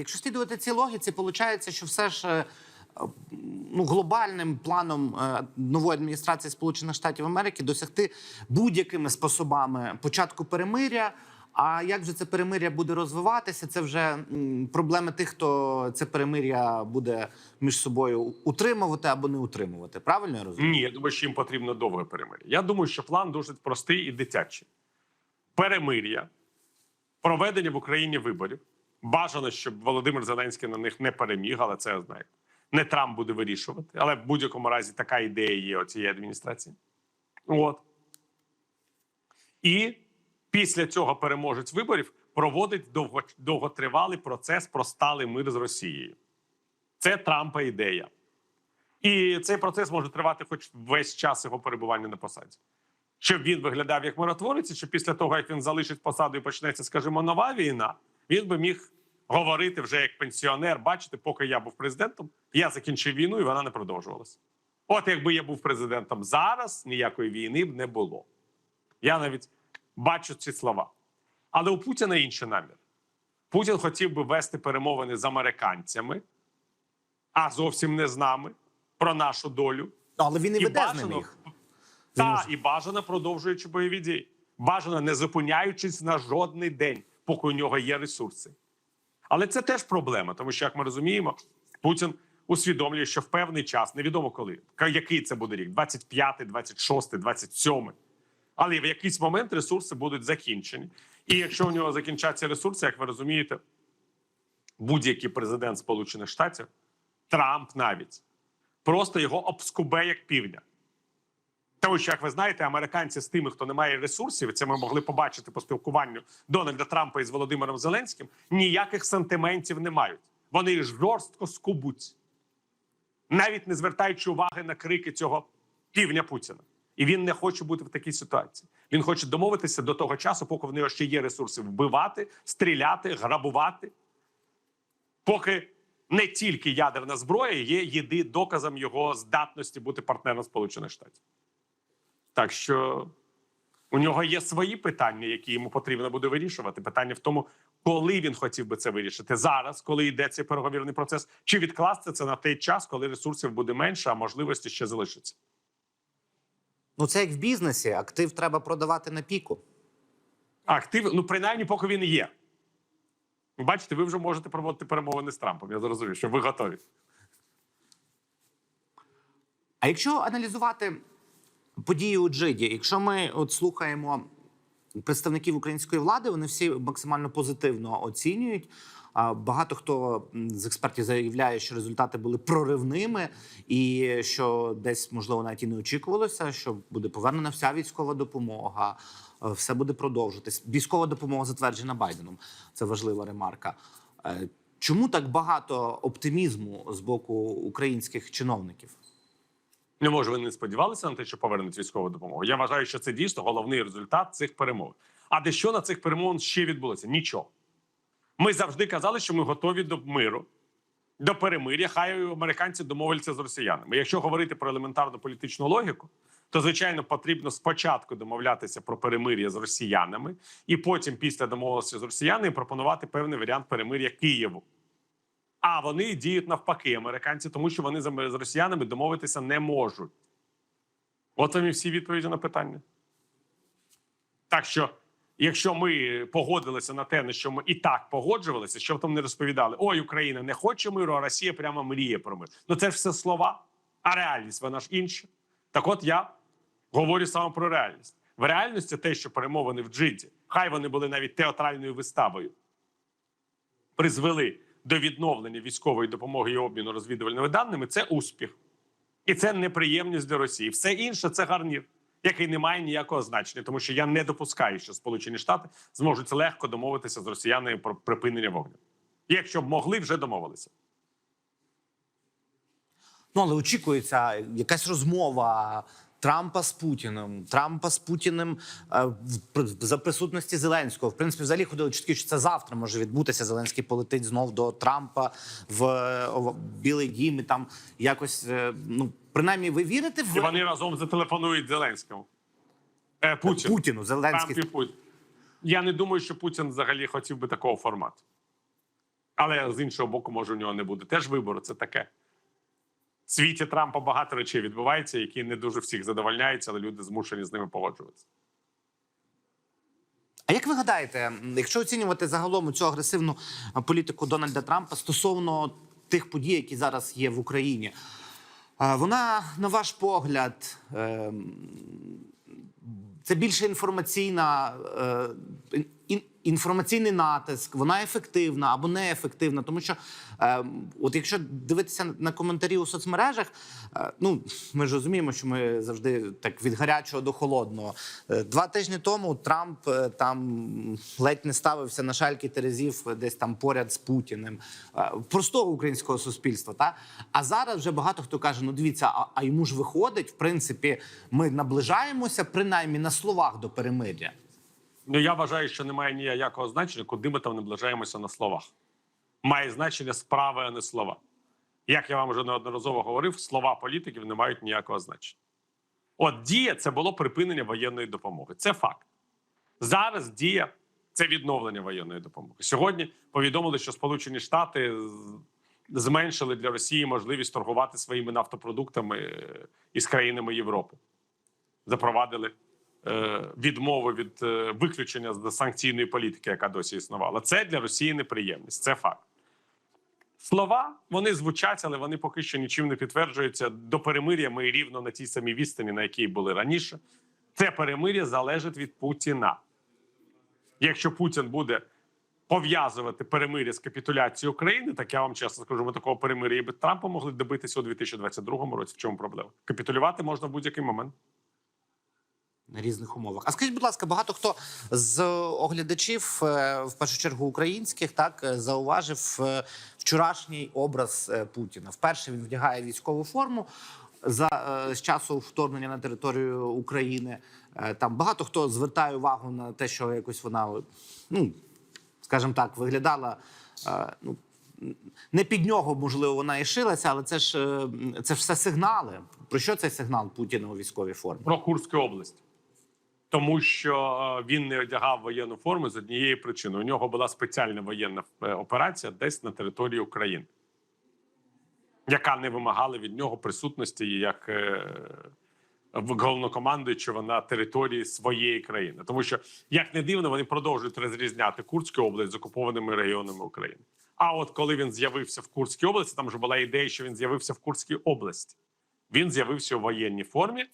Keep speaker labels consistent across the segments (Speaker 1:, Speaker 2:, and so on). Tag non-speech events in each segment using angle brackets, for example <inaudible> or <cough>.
Speaker 1: Якщо слідувати цій логіці, виходить, що все ж е, ну, глобальним планом е, нової адміністрації Сполучених Штатів Америки досягти будь-якими способами початку перемиря. А як же це перемиря буде розвиватися? Це вже проблеми тих, хто це перемиря буде між собою утримувати або не утримувати. Правильно я розумію?
Speaker 2: Ні, я думаю, що їм потрібно довге перемир'я. Я думаю, що план дуже простий і дитячий. Перемир'я, проведення в Україні виборів. Бажано, щоб Володимир Зеленський на них не переміг, але це знаєте. Не Трамп буде вирішувати. Але в будь-якому разі така ідея є у цієї адміністрації. От. І після цього переможець виборів проводить довго, довготривалий процес про сталий мир з Росією. Це Трампа ідея. І цей процес може тривати хоч весь час його перебування на посаді. Щоб він виглядав як миротворець, і щоб після того, як він залишить посаду і почнеться, скажімо, нова війна, він би міг говорити вже як пенсіонер. Бачите, поки я був президентом, я закінчив війну, і вона не продовжувалася. От якби я був президентом зараз, ніякої війни б не було. Я навіть бачу ці слова. Але у Путіна інший намір. Путін хотів би вести перемовини з американцями, а зовсім не з нами про нашу долю.
Speaker 1: Але він і веде з ними їх.
Speaker 2: Та, і бажано продовжуючи бойові дії. Бажано не зупиняючись на жодний день, поки у нього є ресурси. Але це теж проблема, тому що, як ми розуміємо, Путін усвідомлює, що в певний час, невідомо коли, який це буде рік, 25, 26, 27, але в якийсь момент ресурси будуть закінчені. І якщо у нього закінчаться ресурси, як ви розумієте, будь-який президент Сполучених Штатів, Трамп навіть, просто його обскубе як півня. Тому що, як ви знаєте, американці з тими, хто не має ресурсів, це ми могли побачити по спілкуванню Дональда Трампа із Володимиром Зеленським, ніяких сантиментів не мають. Вони жорстко скубуть, навіть не звертаючи уваги на крики цього півня Путіна. І він не хоче бути в такій ситуації. Він хоче домовитися до того часу, поки в нього ще є ресурси вбивати, стріляти, грабувати. Поки не тільки ядерна зброя є єди доказом його здатності бути партнером Сполучених Штатів. Так що у нього є свої питання, які йому потрібно буде вирішувати. Питання в тому, коли він хотів би це вирішити зараз, коли йде цей переговірний процес, чи відкласти це на той час, коли ресурсів буде менше, а можливості ще залишаться.
Speaker 1: Ну це як в бізнесі. Актив треба продавати на піку.
Speaker 2: Актив, ну принаймні, поки він є. Бачите, ви вже можете проводити перемовини з Трампом. Я зрозумів, що ви готові.
Speaker 1: А якщо аналізувати події у Джиді, якщо ми от слухаємо представників української влади, вони всі максимально позитивно оцінюють. Багато хто з експертів заявляє, що результати були проривними, і що десь можливо навіть і не очікувалося, що буде повернена вся військова допомога, е, все буде продовжитись. Військова допомога затверджена Байденом. Це важлива ремарка. Е, Чому так багато оптимізму з боку українських чиновників?
Speaker 2: Не може, ви не сподівалися на те, що повернуть військову допомогу. Я вважаю, що це дійсно головний результат цих перемовин. А де що на цих перемовин ще відбулося? Нічого. Ми завжди казали, що ми готові до миру, до перемир'я. Хай американці домовляться з росіянами. Якщо говорити про елементарну політичну логіку, то звичайно потрібно спочатку домовлятися про перемир'я з росіянами, і потім, після домовленості з росіянами, пропонувати певний варіант перемир'я Києву. А вони діють навпаки, американці, тому що вони з росіянами домовитися не можуть. От вам і всі відповіді на питання. Так що, якщо ми погодилися на те, на що ми і так погоджувалися, що там не розповідали: ой, Україна не хоче миру, а Росія прямо мріє про мир. Ну це ж все слова, а реальність вона ж інша. Так от я говорю саме про реальність. В реальності те, що перемовини в Джиді, хай вони були навіть театральною виставою, призвели до відновлення військової допомоги і обміну розвідувальними даними, це успіх. І це неприємність для Росії. Все інше це гарнір, який не має ніякого значення, тому що я не допускаю, що Сполучені Штати зможуть легко домовитися з росіянами про припинення вогню. Якщо б могли, вже домовилися.
Speaker 1: Ну, але очікується якась розмова Трампа з Путіним, Трампа з Путіним е, за присутності Зеленського. В принципі, взагалі ходили чутки, що це завтра може відбутися. Зеленський полетить знов до Трампа в, в Білий Дім і там якось е, ну принаймні, ви вірите в
Speaker 2: І вони разом зателефонують Зеленському. Е, Путіну.
Speaker 1: Путіну? Зеленський
Speaker 2: Трамп і Путін. Я не думаю, що Путін взагалі хотів би такого формату. Але з іншого боку, може, у нього не буде теж вибору. Це таке. Світі Трампа багато речей відбувається, які не дуже всіх задовольняються, але люди змушені з ними погоджуватися.
Speaker 1: А як ви гадаєте, якщо оцінювати загалом цю агресивну політику Дональда Трампа стосовно тих подій, які зараз є в Україні, вона, на ваш погляд, ем, це більше інформаційна е, інформаційний натиск, вона ефективна або неефективна. Тому що, е, от якщо дивитися на коментарі у соцмережах, е, ну ми ж розуміємо, що ми завжди так від гарячого до холодного. Е, Два тижні тому Трамп е, там ледь не ставився на шальки терезів е, десь там поряд з Путіним Е, простого українського суспільства. Та а зараз вже багато хто каже: ну дивіться, а, а йому ж виходить, в принципі, ми наближаємося принаймні на словах до перемир'я.
Speaker 2: Ну я вважаю, що немає ніякого значення, куди ми там наближаємося на словах. Має значення справи, а не слова. Як я вам вже неодноразово говорив, слова політиків не мають ніякого значення. От дія це було припинення воєнної допомоги. Це факт. Зараз дія це відновлення воєнної допомоги. Сьогодні повідомили, що Сполучені Штати зменшили для Росії можливість торгувати своїми нафтопродуктами е, із країнами Європи. Запровадили відмови від е, виключення з санкційної політики, яка досі існувала. Це для Росії неприємність. Це факт. Слова вони звучать, але вони поки що нічим не підтверджуються. До перемир'я ми рівно на тій самій відстані, на якій були раніше. Це перемир'я залежить від Путіна. Якщо Путін буде пов'язувати перемир'я з капітуляцією України, так я вам чесно скажу, ми такого перемир'я і без Трампа могли добитися у 2022 році. В чому проблема? Капітулювати можна в будь-який момент.
Speaker 1: На різних умовах. А скажіть, будь ласка, багато хто з оглядачів, е, в першу чергу українських, так е, зауважив е, вчорашній образ Путіна. Вперше він вдягає військову форму за з часу вторгнення на територію України. Там багато хто звертає увагу на те, що якось вона, ну скажімо так, виглядала. Ну, не під нього, можливо, вона і шилася, але це ж це ж все сигнали. Про що цей сигнал Путіна у військовій формі?
Speaker 2: про Курську область, тому що е, він не одягав воєнну форму з однієї причини. У нього була спеціальна воєнна е, операція десь на території України, яка не вимагала від нього присутності як е, головнокомандуючого на території своєї країни. Тому що, як не дивно, вони продовжують розрізняти Курську область з окупованими регіонами України. А от коли він з'явився в Курській області, там вже була ідея, що він з'явився в Курській області. Він з'явився у воєнній формі,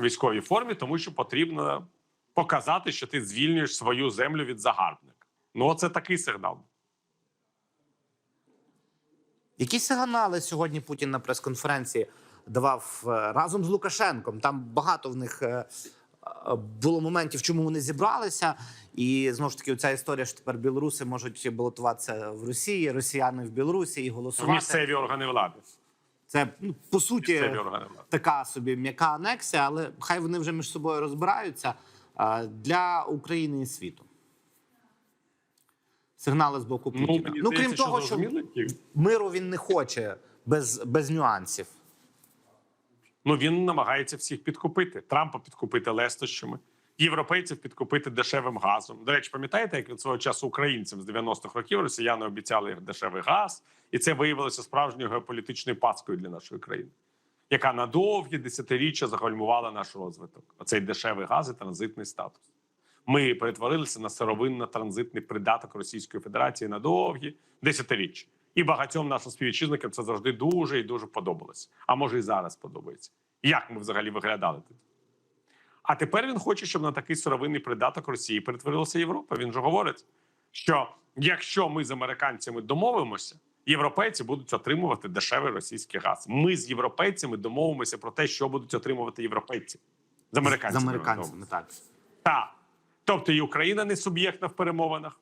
Speaker 2: військовій формі, тому що потрібно показати, що ти звільнюєш свою землю від загарбника. Ну, оце такий сигнал.
Speaker 1: Які сигнали сьогодні Путін на прес-конференції давав е, разом з Лукашенком? Там багато в них е, е, було моментів, чому вони зібралися. І знову ж таки, ця історія, що тепер білоруси можуть балотуватися в Росії, росіяни в Білорусі і
Speaker 2: В
Speaker 1: голосувати.
Speaker 2: місцеві органи влади.
Speaker 1: Це ну, по суті така собі м'яка анексія, але хай вони вже між собою розбираються для України і світу. Сигнали з боку Путіна.
Speaker 2: Ну,
Speaker 1: ну крім
Speaker 2: здається,
Speaker 1: того, що миру він не хоче без, без нюансів.
Speaker 2: Ну він намагається всіх підкупити. Трампа підкупити лестощами, європейців підкупити дешевим газом. До речі, пам'ятаєте, як від свого часу українцям з 90-х років росіяни обіцяли дешевий газ, і це виявилося справжньою геополітичною паскою для нашої країни, яка на довгі десятиріччя загальмувала наш розвиток. Оцей дешевий газ і транзитний статус. Ми перетворилися на сировинно-транзитний придаток Російської Федерації на довгі десятиріччя. І багатьом нашим співвітчизникам це завжди дуже і дуже подобалося. А може, і зараз подобається. Як ми взагалі виглядали тоді? А тепер він хоче, щоб на такий сировинний придаток Росії перетворилася Європа. Він же говорить, що якщо ми з американцями домовимося, європейці будуть отримувати дешевий російський газ. Ми з європейцями домовимося про те, що будуть отримувати європейці з американцями.
Speaker 1: З американцями, так.
Speaker 2: Так. Тобто і Україна не суб'єктна в перемовинах.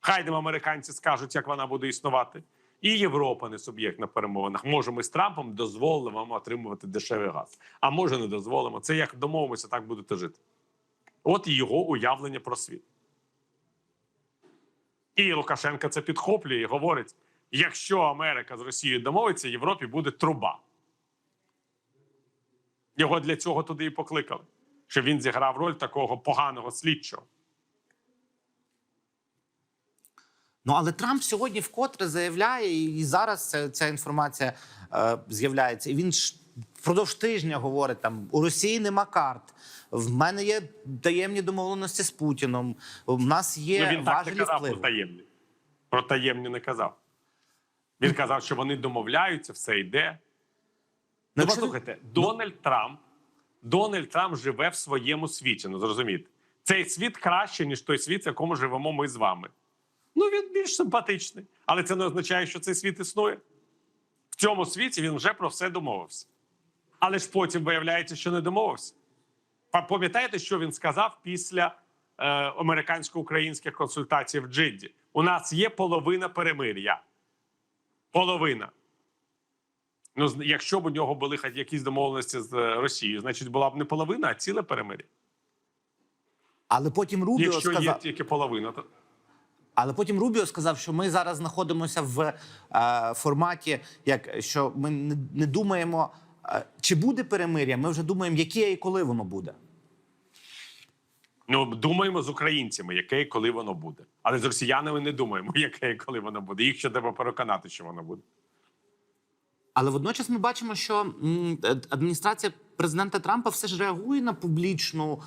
Speaker 2: Хай нам американці скажуть, як вона буде існувати. І Європа не суб'єктна в перемовинах. Може, ми з Трампом дозволимо вам отримувати дешевий газ, а може не дозволимо. Це як домовимося, так будете жити. От і його уявлення про світ. І Лукашенко це підхоплює і говорить: якщо Америка з Росією домовиться, Європі буде труба. Його для цього туди і покликали, щоб він зіграв роль такого поганого слідчого.
Speaker 1: Ну але Трамп сьогодні вкотре заявляє, і зараз ця, ця інформація е, з'являється. І він ж впродовж тижня говорить: там у Росії нема карт. В мене є таємні домовленості з Путіном. У нас є
Speaker 2: ну, він так не казав
Speaker 1: впливу.
Speaker 2: про таємні. Про таємні не казав. Він казав, що вони домовляються, все йде. Ну,
Speaker 1: якщо-
Speaker 2: послухайте, Дональд Трамп, Дональд Трамп живе в своєму світі. Ну зрозумійте, цей світ краще, ніж той світ, в якому живемо ми з вами. Ну він більш симпатичний, але це не означає, що цей світ існує. В цьому світі він вже про все домовився. Але ж потім виявляється, що не домовився. Па- Пам'ятаєте, що він сказав після е, американсько-українських консультацій в Джидді? У нас є половина перемир'я. Половина. Ну, якщо б у нього були хоч якісь домовленості з е, Росією, значить була б не половина, а ціле перемир'я.
Speaker 1: Але потім Рубіо
Speaker 2: Якщо є тільки половина, то
Speaker 1: але потім Рубіо сказав, що ми зараз знаходимося в е, форматі, як що ми не, не думаємо, е, чи буде перемир'я. Ми вже думаємо, яке і коли воно буде.
Speaker 2: ну думаємо з українцями, яке і коли воно буде. Але з росіянами не думаємо, <laughs> яке і коли воно буде. Їх ще треба переконати, що воно буде.
Speaker 1: Але водночас ми бачимо, що е, адміністрація президента Трампа все ж реагує на публічну,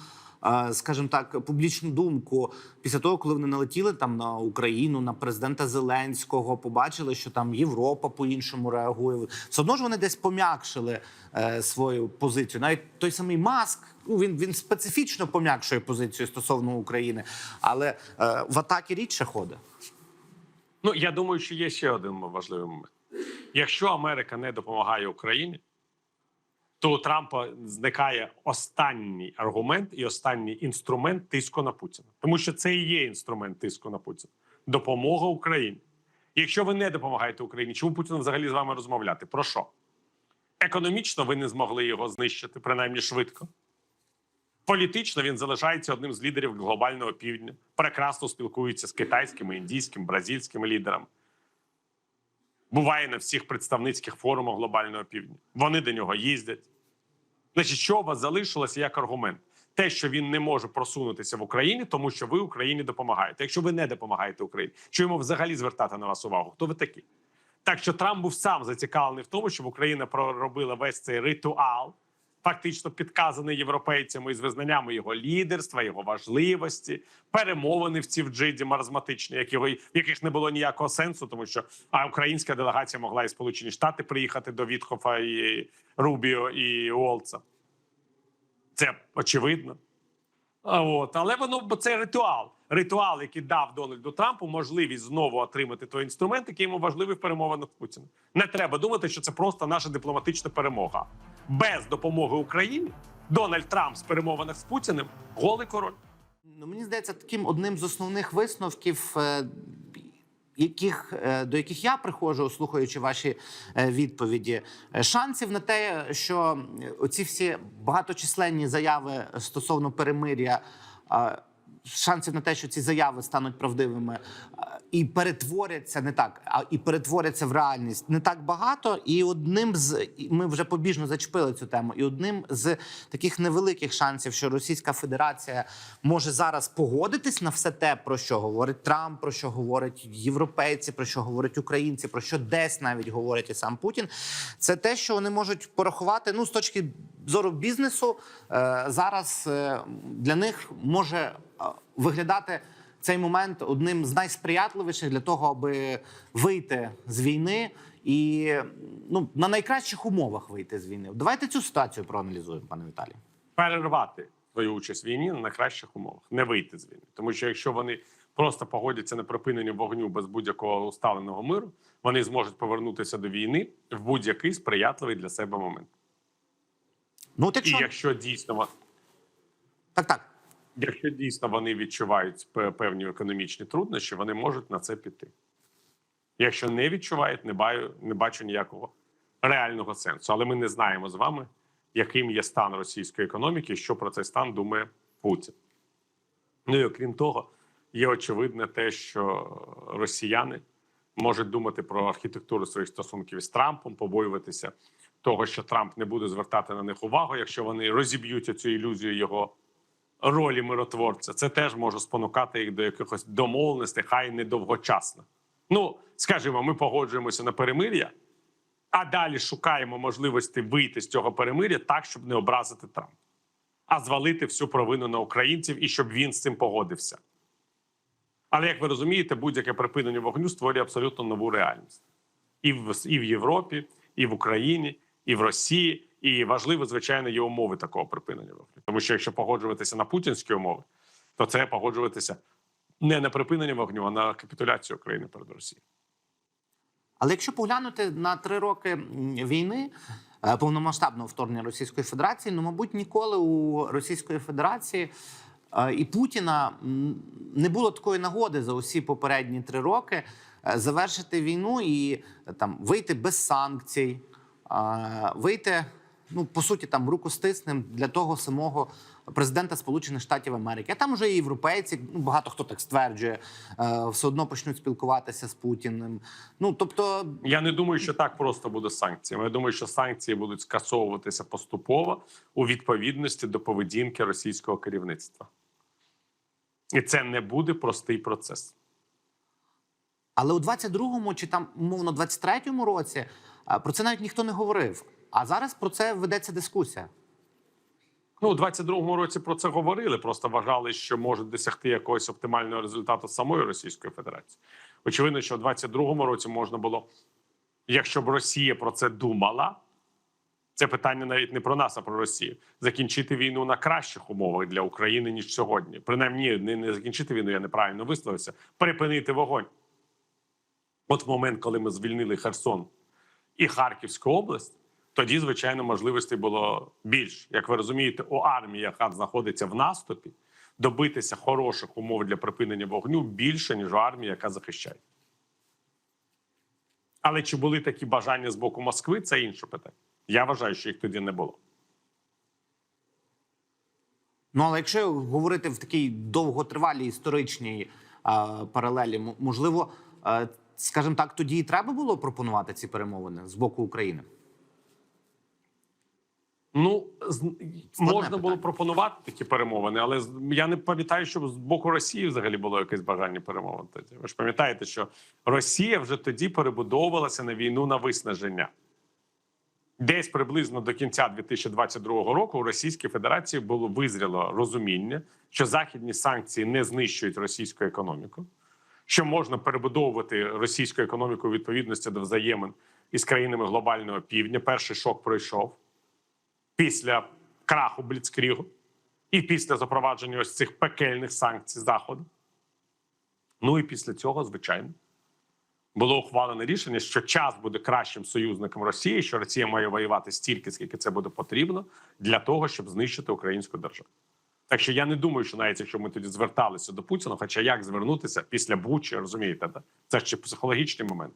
Speaker 1: скажімо так, публічну думку після того, коли вони налетіли там на Україну, на президента Зеленського, побачили, що там Європа по-іншому реагує. Все одно ж вони десь пом'якшили е, свою позицію. Навіть той самий Маск. Ну, він він специфічно пом'якшує позицію стосовно України, але е, в атаки рідше ходить.
Speaker 2: Ну я думаю, що є ще один важливий момент. Якщо Америка не допомагає Україні, то у Трампа зникає останній аргумент і останній інструмент тиску на Путіна, тому що це і є інструмент тиску на Путіна допомога Україні. Якщо ви не допомагаєте Україні, чому Путіну взагалі з вами розмовляти? Про що? Економічно ви не змогли його знищити, принаймні швидко. Політично він залишається одним з лідерів глобального півдня, прекрасно спілкується з китайськими, індійськими, бразильськими лідерами. Буває на всіх представницьких форумах глобального півдня. Вони до нього їздять. Значить, що у вас залишилося як аргумент? Те, що він не може просунутися в Україні, тому що ви Україні допомагаєте. Якщо ви не допомагаєте Україні, що йому взагалі звертати на вас увагу? Хто ви такі? Так що Трамп був сам зацікавлений в тому, щоб Україна проробила весь цей ритуал, фактично підказаний європейцями із визнаннями його лідерства, його важливості, перемовини в ці в Джиді маразматичні, які- в яких не було ніякого сенсу, тому що а українська делегація могла і Сполучені Штати приїхати до Вітхофа і Рубіо і Уолца. Це очевидно. От, але воно бо це ритуал. Ритуал, який дав Дональду Трампу можливість знову отримати той інструмент, який йому важливий в перемовинах з Путіним. Не треба думати, що це просто наша дипломатична перемога. Без допомоги Україні Дональд Трамп з перемовинах з Путіним голий король.
Speaker 1: Ну, мені здається, таким одним з основних висновків, е, яких, е, до яких я приходжу, слухаючи ваші е, відповіді, шансів на те, що оці всі багаточисленні заяви стосовно перемир'я. Шансів на те, що ці заяви стануть правдивими і перетворяться не так, а і перетворяться в реальність не так багато. І одним з ми вже побіжно зачепили цю тему. І одним з таких невеликих шансів, що Російська Федерація може зараз погодитись на все те, про що говорить Трамп, про що говорять європейці, про що говорять українці, про що десь навіть говорить і сам Путін. Це те, що вони можуть порахувати. Ну з точки зору бізнесу, е, зараз е, для них може е, виглядати цей момент одним з найсприятливіших для того, аби вийти з війни і ну на найкращих умовах вийти з війни. Давайте цю ситуацію проаналізуємо, пане Віталію.
Speaker 2: перервати свою участь в війні на найкращих умовах, не вийти з війни. Тому що якщо вони просто погодяться на припинення вогню без будь-якого усталеного миру, вони зможуть повернутися до війни в будь-який сприятливий для себе момент.
Speaker 1: Ну, от
Speaker 2: І
Speaker 1: якщо
Speaker 2: дійсно
Speaker 1: так, так.
Speaker 2: Якщо дійсно вони відчувають певні економічні труднощі, вони можуть на це піти. Якщо не відчувають, не баю, не бачу ніякого реального сенсу. Але ми не знаємо з вами, яким є стан російської економіки, що про цей стан думає Путін. Ну і окрім того, є очевидне те, що росіяни можуть думати про архітектуру своїх стосунків із Трампом, побоюватися того, що Трамп не буде звертати на них увагу, якщо вони розіб'ють цю ілюзію його ролі миротворця, це теж може спонукати їх до якихось домовленостей, хай не довгочасно. Ну, скажімо, ми погоджуємося на перемир'я, а далі шукаємо можливості вийти з цього перемир'я так, щоб не образити Трампа, а звалити всю провину на українців і щоб він з цим погодився. Але як ви розумієте, будь-яке припинення вогню створює абсолютно нову реальність і в, і в Європі, і в Україні, і в Росії. І важливо, звичайно, є умови такого припинення вогню. Тому що якщо погоджуватися на путінські умови, то це погоджуватися не на припинення вогню, а на капітуляцію України перед Росією.
Speaker 1: Але якщо поглянути на три роки війни е, повномасштабного вторгнення Російської Федерації, ну мабуть, ніколи у Російської Федерації е, і Путіна не було такої нагоди за усі попередні три роки е, завершити війну і там вийти без санкцій, вийти. Ну, по суті, там руку стиснем для того самого президента Сполучених Штатів Америки. А там вже і європейці, ну багато хто так стверджує, е, все одно почнуть спілкуватися з Путіним. Ну тобто,
Speaker 2: Я не думаю, що так просто буде з санкціями. Я думаю, що санкції будуть скасовуватися поступово у відповідності до поведінки російського керівництва. І це не буде простий процес.
Speaker 1: Але у 22-му чи там умовно 23-му році е, про це навіть ніхто не говорив. А зараз про це ведеться дискусія.
Speaker 2: Ну, у 22-му році про це говорили. Просто вважали, що можуть досягти якогось оптимального результату самої Російської Федерації. Очевидно, що у 22-му році можна було, якщо б Росія про це думала, це питання навіть не про нас, а про Росію. Закінчити війну на кращих умовах для України ніж сьогодні. Принаймні, не, не закінчити війну, я неправильно висловився. Припинити вогонь. От в момент, коли ми звільнили Херсон і Харківську область, тоді, звичайно, можливостей було більше. Як ви розумієте, у армії, яка знаходиться в наступі, добитися хороших умов для припинення вогню більше, ніж у армії, яка захищає. Але чи були такі бажання з боку Москви, це інше питання. Я вважаю, що їх тоді не було.
Speaker 1: Ну але якщо говорити в такій довготривалій історичній е, паралелі, можливо, е, скажімо так, тоді і треба було пропонувати ці перемовини з боку України.
Speaker 2: Ну з- можна
Speaker 1: питання.
Speaker 2: було пропонувати такі перемовини, але я не пам'ятаю, щоб з боку Росії взагалі було якесь бажання перемовин. Тоді ви ж пам'ятаєте, що Росія вже тоді перебудовувалася на війну на виснаження. Десь приблизно до кінця 2022 року у Російській Федерації було визріло розуміння, що західні санкції не знищують російську економіку, що можна перебудовувати російську економіку у відповідності до взаємин із країнами глобального півдня. Перший шок пройшов після краху Бліцкрігу і після запровадження ось цих пекельних санкцій Заходу. Ну і після цього, звичайно, було ухвалене рішення, що час буде кращим союзником Росії, що Росія має воювати стільки, скільки це буде потрібно, для того, щоб знищити українську державу. Так що я не думаю, що навіть якщо ми тоді зверталися до Путіна, хоча як звернутися після Бучі, розумієте, це ще психологічний момент.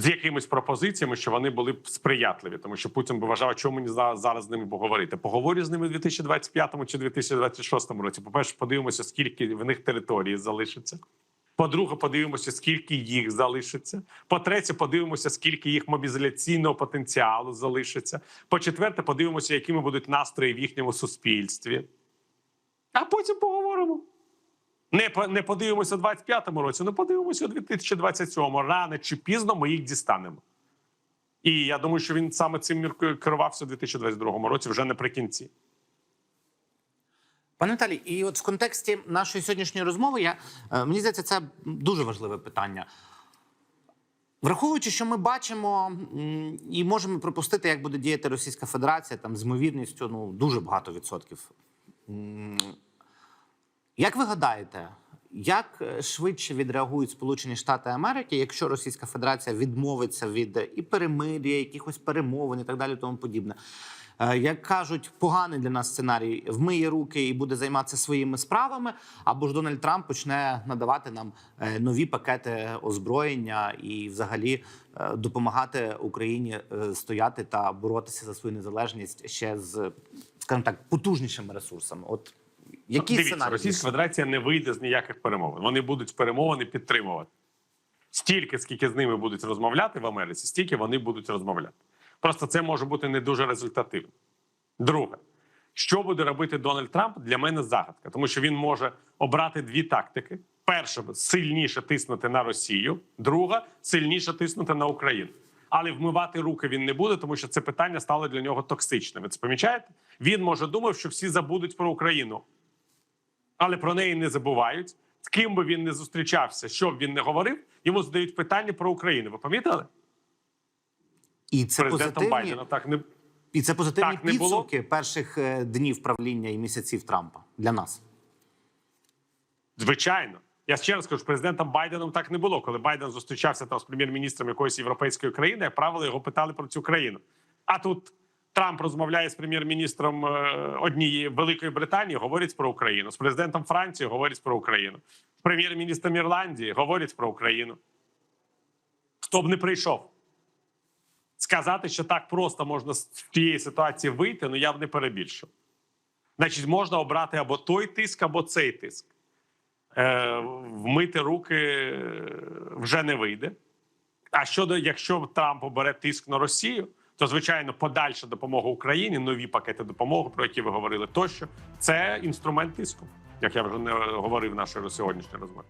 Speaker 2: З якимись пропозиціями, що вони були б сприятливі, тому що Путін би вважав, чому мені за- зараз з ними поговорити. Поговорю з ними у 2025 чи 2026 році. По перше, подивимося, скільки в них території залишиться. По-друге, подивимося, скільки їх залишиться. По-третє, подивимося, скільки їх мобілізаційного потенціалу залишиться. По-четверте, подивимося, якими будуть настрої в їхньому суспільстві. А потім поговоримо. Не, не подивимося у 25-му році, ну подивимося у 2027-му. Рано чи пізно ми їх дістанемо. І я думаю, що він саме цим міркою керувався у 2022 році, вже наприкінці.
Speaker 1: Пане Віталій, і от в контексті нашої сьогоднішньої розмови, я е, мені здається, це дуже важливе питання. Враховуючи, що ми бачимо і можемо припустити, як буде діяти Російська Федерація там з ймовірністю ну дуже багато відсотків. Як ви гадаєте, як е, швидше відреагують Сполучені Штати Америки, якщо Російська Федерація відмовиться від е, і перемир'я, якихось перемовин і так далі, тому подібне? Е, Як кажуть, поганий для нас сценарій вмиє руки і буде займатися своїми справами, або ж Дональд Трамп почне надавати нам нові пакети озброєння і, взагалі, допомагати Україні стояти та боротися за свою незалежність ще з, скажімо так, потужнішими ресурсами. От які
Speaker 2: Дивіться,
Speaker 1: сценарії?
Speaker 2: Російська Федерація не вийде з ніяких перемовин. Вони будуть перемовини підтримувати. Стільки, скільки з ними будуть розмовляти в Америці, стільки вони будуть розмовляти. Просто це може бути не дуже результативно. Друге, Що буде робити Дональд Трамп для мене загадка, тому що він може обрати дві тактики: перша сильніше тиснути на Росію, друга сильніше тиснути на Україну. Але вмивати руки він не буде, тому що це питання стало для нього токсичним. Ви це помічаєте? Він може думав, що всі забудуть про Україну, але про неї не забувають. З ким би він не зустрічався, що б він не говорив, йому задають питання про Україну. Ви помітили?
Speaker 1: І це
Speaker 2: Президентом
Speaker 1: позитивні,
Speaker 2: Байдена так не
Speaker 1: і це позитивні
Speaker 2: Так не було?
Speaker 1: перших е, днів правління і місяців Трампа для нас.
Speaker 2: Звичайно, я ще раз кажу, президентом Байденом так не було. Коли Байден зустрічався там з прем'єр-міністром якоїсь європейської країни, як правило, його питали про цю країну. А тут Трамп розмовляє з прем'єр-міністром е, однієї Великої Британії, говорить про Україну. З президентом Франції говорить про Україну. З прем'єр-міністром Ірландії говорить про Україну. Хто б не прийшов. Сказати, що так просто можна з тієї ситуації вийти, ну я б не перебільшив. Значить, можна обрати або той тиск, або цей тиск. Е, вмити руки е, вже не вийде. А щодо якщо Трамп обере тиск на Росію, то звичайно подальша допомога Україні, нові пакети допомоги, про які ви говорили, тощо це інструмент тиску, як я вже не говорив в нашій сьогоднішній розмові.